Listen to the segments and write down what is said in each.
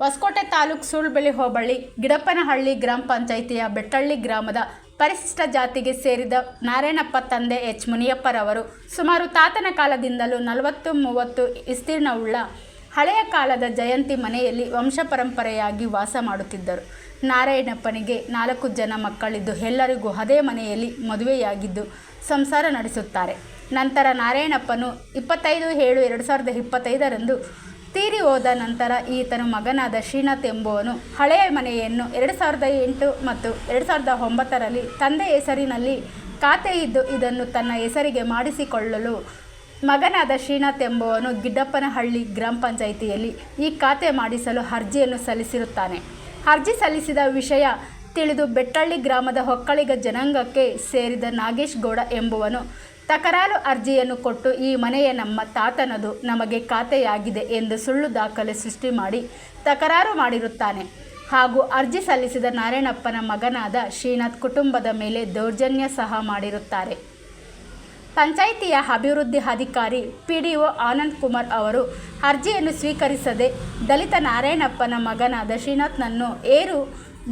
ಹೊಸಕೋಟೆ ತಾಲೂಕು ಸೂಳ್ಬೆಳಿ ಹೋಬಳಿ ಗಿಡಪ್ಪನಹಳ್ಳಿ ಗ್ರಾಮ ಪಂಚಾಯಿತಿಯ ಬೆಟ್ಟಳ್ಳಿ ಗ್ರಾಮದ ಪರಿಶಿಷ್ಟ ಜಾತಿಗೆ ಸೇರಿದ ನಾರಾಯಣಪ್ಪ ತಂದೆ ಎಚ್ ಮುನಿಯಪ್ಪರವರು ಸುಮಾರು ತಾತನ ಕಾಲದಿಂದಲೂ ನಲವತ್ತು ಮೂವತ್ತು ವಿಸ್ತೀರ್ಣವುಳ್ಳ ಹಳೆಯ ಕಾಲದ ಜಯಂತಿ ಮನೆಯಲ್ಲಿ ವಂಶಪರಂಪರೆಯಾಗಿ ವಾಸ ಮಾಡುತ್ತಿದ್ದರು. ನಾರಾಯಣಪ್ಪನಿಗೆ ನಾಲ್ಕು ಜನ ಮಕ್ಕಳಿದ್ದು ಎಲ್ಲರಿಗೂ ಅದೇ ಮನೆಯಲ್ಲಿ ಮದುವೆಯಾಗಿದ್ದು ಸಂಸಾರ ನಡೆಸುತ್ತಾರೆ. ನಂತರ ನಾರಾಯಣಪ್ಪನು ಇಪ್ಪತ್ತೈದು ಏಳು ಎರಡು ಸಾವಿರದ ಇಪ್ಪತ್ತೈದರಂದು ತೀರಿ ಹೋದ ನಂತರ ಈತನ ಮಗನಾದ ಶ್ರೀನಾಥ್ ಎಂಬುವನು ಹಳೆಯ ಮನೆಯನ್ನು ಎರಡು ಸಾವಿರದ ಎಂಟು ಮತ್ತು ಎರಡು ಸಾವಿರದ ಒಂಬತ್ತರಲ್ಲಿ ತಂದೆ ಹೆಸರಿನಲ್ಲಿ ಖಾತೆ ಇದ್ದು ಇದನ್ನು ತನ್ನ ಹೆಸರಿಗೆ ಮಾಡಿಸಿಕೊಳ್ಳಲು ಮಗನಾದ ಶ್ರೀನಾಥ್ ಎಂಬುವನು ಗಿಡ್ಡಪ್ಪನಹಳ್ಳಿ ಗ್ರಾಮ ಪಂಚಾಯಿತಿಯಲ್ಲಿ ಈ ಖಾತೆ ಮಾಡಿಸಲು ಅರ್ಜಿಯನ್ನು ಸಲ್ಲಿಸಿರುತ್ತಾನೆ. ಅರ್ಜಿ ಸಲ್ಲಿಸಿದ ವಿಷಯ ತಿಳಿದು ಬೆಟ್ಟಳ್ಳಿ ಗ್ರಾಮದ ಹೊಕ್ಕಳಿಗ ಜನಾಂಗಕ್ಕೆ ಸೇರಿದ ನಾಗೇಶ್ ಗೌಡ ಎಂಬುವನು ತಕರಾರು ಅರ್ಜಿಯನ್ನು ಕೊಟ್ಟು ಈ ಮನೆಯ ನಮ್ಮ ತಾತನದು ನಮಗೆ ಖಾತೆಯಾಗಿದೆ ಎಂದು ಸುಳ್ಳು ದಾಖಲೆ ಸೃಷ್ಟಿ ಮಾಡಿ ತಕರಾರು ಮಾಡಿರುತ್ತಾನೆ. ಹಾಗೂ ಅರ್ಜಿ ಸಲ್ಲಿಸಿದ ನಾರಾಯಣಪ್ಪನ ಮಗನಾದ ಶ್ರೀನಾಥ್ ಕುಟುಂಬದ ಮೇಲೆ ದೌರ್ಜನ್ಯ ಸಹ ಮಾಡಿರುತ್ತಾರೆ. ಪಂಚಾಯಿತಿಯ ಅಭಿವೃದ್ಧಿ ಅಧಿಕಾರಿ P D O Anand Kumar ಅವರು ಅರ್ಜಿಯನ್ನು ಸ್ವೀಕರಿಸದೆ ದಲಿತ ನಾರಾಯಣಪ್ಪನ ಮಗನಾದ ಶ್ರೀನಾಥ್ನನ್ನು ಏರು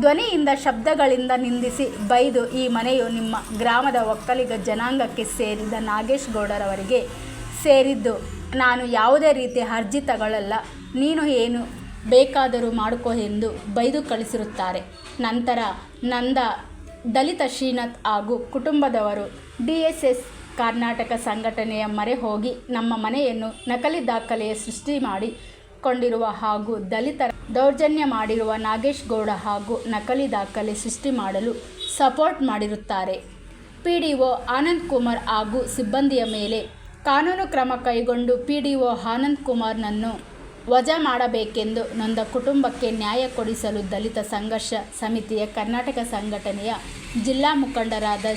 ಧ್ವನಿಯಿಂದ ಶಬ್ದಗಳಿಂದ ನಿಂದಿಸಿ ಬೈದು ಈ ಮನೆಯು ನಿಮ್ಮ ಗ್ರಾಮದ ಒಕ್ಕಲಿಗ ಜನಾಂಗಕ್ಕೆ ಸೇರಿದ ನಾಗೇಶ್ ಗೌಡರವರಿಗೆ ಸೇರಿದ್ದು. ನಾನು ಯಾವುದೇ ರೀತಿಯ ಅರ್ಜಿ ತಗೊಳ್ಳಲ್ಲ. ನೀನು ಏನು ಬೇಕಾದರೂ ಮಾಡಿಕೊ ಎಂದು ಬೈದು ಕಳಿಸಿರುತ್ತಾರೆ. ನಂತರ ನಂದ, ದಲಿತ ಶ್ರೀನಾಥ್ ಹಾಗೂ ಕುಟುಂಬದವರು ಡಿ ಎಸ್ ಎಸ್ ಕರ್ನಾಟಕ ಸಂಘಟನೆಯ ಮರೆ ಹೋಗಿ ನಮ್ಮ ಮನೆಯನ್ನು ನಕಲಿ ದಾಖಲೆಯ ಸೃಷ್ಟಿ ಮಾಡಿ ಕೊಂಡಿರುವ ಹಾಗೂ ದಲಿತರ ದೌರ್ಜನ್ಯ ಮಾಡಿರುವ ನಾಗೇಶ್ ಗೌಡ ಹಾಗೂ ನಕಲಿ ದಾಖಲೆ ಸೃಷ್ಟಿ ಮಾಡಲು ಸಪೋರ್ಟ್ ಮಾಡಿರುತ್ತಾರೆ. P D O Anand Kumar ಹಾಗೂ ಸಿಬ್ಬಂದಿಯ ಮೇಲೆ ಕಾನೂನು ಕ್ರಮ ಕೈಗೊಂಡು ಪಿ ಡಿ ಒ ಆನಂದ್ ಕುಮಾರ್ನನ್ನು ವಜಾ ಮಾಡಬೇಕೆಂದು ನೊಂದ ಕುಟುಂಬಕ್ಕೆ ನ್ಯಾಯ ಕೊಡಿಸಲು ದಲಿತ ಸಂಘರ್ಷ ಸಮಿತಿಯ ಕರ್ನಾಟಕ ಸಂಘಟನೆಯ ಜಿಲ್ಲಾ ಮುಖಂಡರಾದ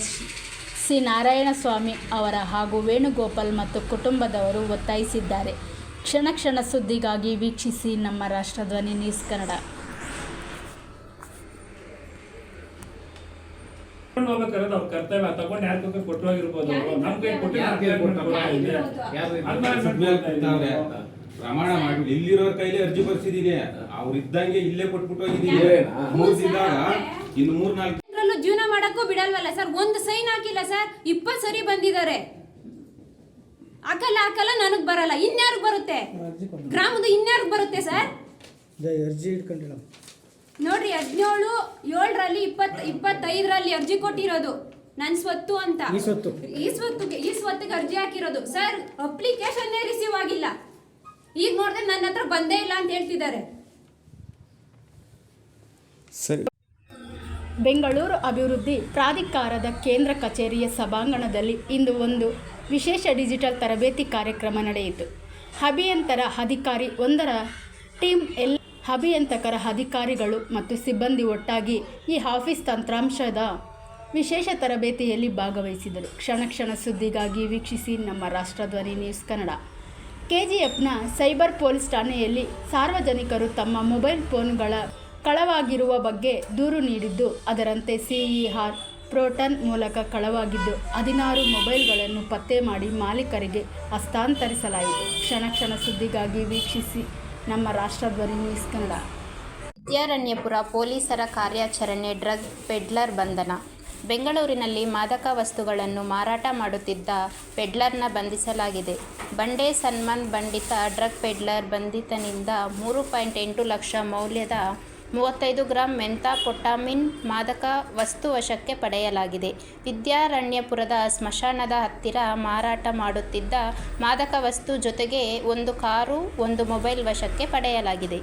ಸಿ ನಾರಾಯಣಸ್ವಾಮಿ ಅವರ ಹಾಗೂ ವೇಣುಗೋಪಾಲ್ ಮತ್ತು ಕುಟುಂಬದವರು ಒತ್ತಾಯಿಸಿದ್ದಾರೆ. ಕ್ಷಣ ಕ್ಷಣ ಸುದ್ದಿಗಾಗಿ ವೀಕ್ಷಿಸಿ ನಮ್ಮ ರಾಷ್ಟ್ರಧ್ವನಿ ನ್ಯೂಸ್ ಕನ್ನಡ. ಕರ್ತವ್ಯ ತಗೊಂಡ್ ಯಾರ ಕೈ ಕೊಟ್ಟು ಹೋಗಿರ್ಬೋದು ನಮ್ ಕೈ? ಪ್ರಮಾಣ ಮಾಡಿ ಇಲ್ಲಿರೋರ್ ಕೈಲಿ ಅರ್ಜಿ ಬರ್ಸಿದೀನಿ. ಅವ್ರ ಇದ್ದಂಗೆ ಇಲ್ಲೇ ಕೊಟ್ಬಿಟ್ಟು ಹೋಗಿದೀನಿ. ಇಲ್ಲೇನಾ? ಮೂರ್ ದಿನದಾಗ ಇನ್ನು ಮೂರ್ ನಾಲ್ಕು ಇದ್ರಲ್ಲೂ ಜೀವನ ಮಾಡಕ್ಕೂ ಬಿಡಲ್ವಲ್ಲ ಸರ್? ಒಂದು ಸೈನ್ ಹಾಕಿಲ್ಲ ಸರ್? ಇಪ್ಪತ್ತು ಸರಿ ಬಂದಿದ್ದಾರೆ. ಹಾಕಲ್ಲ ಹಾಕಲ್ಲ ನನಗ್ ಬರಲ್ಲ ಇನ್ಯಾರಿಗೆ ಬರುತ್ತೆ? ಗ್ರಾಮದ ಇನ್ಯಾರಿಗೆ ಬರುತ್ತೆ ಸರ್? ಅರ್ಜಿ ಇಟ್ಕೊಂಡಿಲ್ಲ. ನೋಡ್ರಿ ಹದಿನೇಳು ಏಳರಲ್ಲಿ ಇಪ್ಪತ್ ಇಪ್ಪತ್ತೈದರಲ್ಲಿ ಅರ್ಜಿ ಕೊಟ್ಟಿರೋದು. ನನ್ ಸ್ವತ್ತು ಅಂತ. ಈ ಸ್ವತ್ತು. ಈ ಸ್ವತ್ತಿಗೆ ಈ ಸ್ವತ್ತಿಗೆ ಅರ್ಜಿ ಹಾಕಿರೋದು. ಸರ್ ಅಪ್ಲಿಕೇಶನ್ ರಿಸೀವ್ ಆಗಿಲ್ಲ. ಈಗ ನೋಡಿದ್ರೆ ನನ್ನ ಹತ್ರ ಬಂದೇ ಇಲ್ಲ ಅಂತ ಹೇಳ್ತಿದ್ದಾರೆ. ಬೆಂಗಳೂರು ಅಭಿವೃದ್ಧಿ ಪ್ರಾಧಿಕಾರದ ಕೇಂದ್ರ ಕಚೇರಿಯ ಸಭಾಂಗಣದಲ್ಲಿ ಇಂದು ಒಂದು ವಿಶೇಷ ಡಿಜಿಟಲ್ ತರಬೇತಿ ಕಾರ್ಯಕ್ರಮ ನಡೆಯಿತು. ಅಭಿಯಂತರ ಅಧಿಕಾರಿ ಒಂದರ ಟೀಮ್ ಎಲ್ ಅಭಿಯಂತಕರ ಅಧಿಕಾರಿಗಳು ಮತ್ತು ಸಿಬ್ಬಂದಿ ಒಟ್ಟಾಗಿ ಈ ಆಫೀಸ್ ತಂತ್ರಾಂಶದ ವಿಶೇಷ ತರಬೇತಿಯಲ್ಲಿ ಭಾಗವಹಿಸಿದರು. ಕ್ಷಣ ಕ್ಷಣ ಸುದ್ದಿಗಾಗಿ ವೀಕ್ಷಿಸಿ ನಮ್ಮ ರಾಷ್ಟ್ರಧ್ವನಿ ನ್ಯೂಸ್ ಕನ್ನಡ. ಕೆಜಿಎಫ್ನ ಸೈಬರ್ ಪೊಲೀಸ್ ಠಾಣೆಯಲ್ಲಿ ಸಾರ್ವಜನಿಕರು ತಮ್ಮ ಮೊಬೈಲ್ ಫೋನ್ಗಳ ಕಳವಾಗಿರುವ ಬಗ್ಗೆ ದೂರು ನೀಡಿದ್ದು, ಅದರಂತೆ ಸಿಇಆರ್ ಪ್ರೋಟನ್ ಮೂಲಕ ಕಳವಾಗಿದ್ದು ಹದಿನಾರು ಮೊಬೈಲ್ಗಳನ್ನು ಪತ್ತೆ ಮಾಡಿ ಮಾಲೀಕರಿಗೆ ಹಸ್ತಾಂತರಿಸಲಾಯಿತು. ಕ್ಷಣ ಕ್ಷಣ ಸುದ್ದಿಗಾಗಿ ವೀಕ್ಷಿಸಿ ನಮ್ಮ ರಾಷ್ಟ್ರಧ್ವನಿ ನ್ಯೂಸ್ ಕನ್ನಡ. ವಿದ್ಯಾರಣ್ಯಪುರ ಪೊಲೀಸರ ಕಾರ್ಯಾಚರಣೆ ಡ್ರಗ್ ಪೆಡ್ಲರ್ ಬಂಧನ. ಬೆಂಗಳೂರಿನಲ್ಲಿ ಮಾದಕ ವಸ್ತುಗಳನ್ನು ಮಾರಾಟ ಮಾಡುತ್ತಿದ್ದ ಪೆಡ್ಲರ್ನ ಬಂಧಿಸಲಾಗಿದೆ. ಬಂಡೆ ಸನ್ಮಾನ್ ಬಂಡಿತ ಡ್ರಗ್ ಪೆಡ್ಲರ್ ಬಂಧಿತನಿಂದ ಮೂರು ಪಾಯಿಂಟ್ ಎಂಟು ಲಕ್ಷ ಮೌಲ್ಯದ ಮೂವತ್ತೈದು ಗ್ರಾಂ ಮೆಂತಾಪೊಟಾಮಿನ್ ಮಾದಕ ವಸ್ತು ವಶಕ್ಕೆ ಪಡೆಯಲಾಗಿದೆ. ವಿದ್ಯಾರಣ್ಯಪುರದ ಸ್ಮಶಾನದ ಹತ್ತಿರ ಮಾರಾಟ ಮಾಡುತ್ತಿದ್ದ ಮಾದಕ ವಸ್ತು ಜೊತೆಗೆ ಒಂದು ಕಾರು, ಒಂದು ಮೊಬೈಲ್ ವಶಕ್ಕೆ ಪಡೆಯಲಾಗಿದೆ.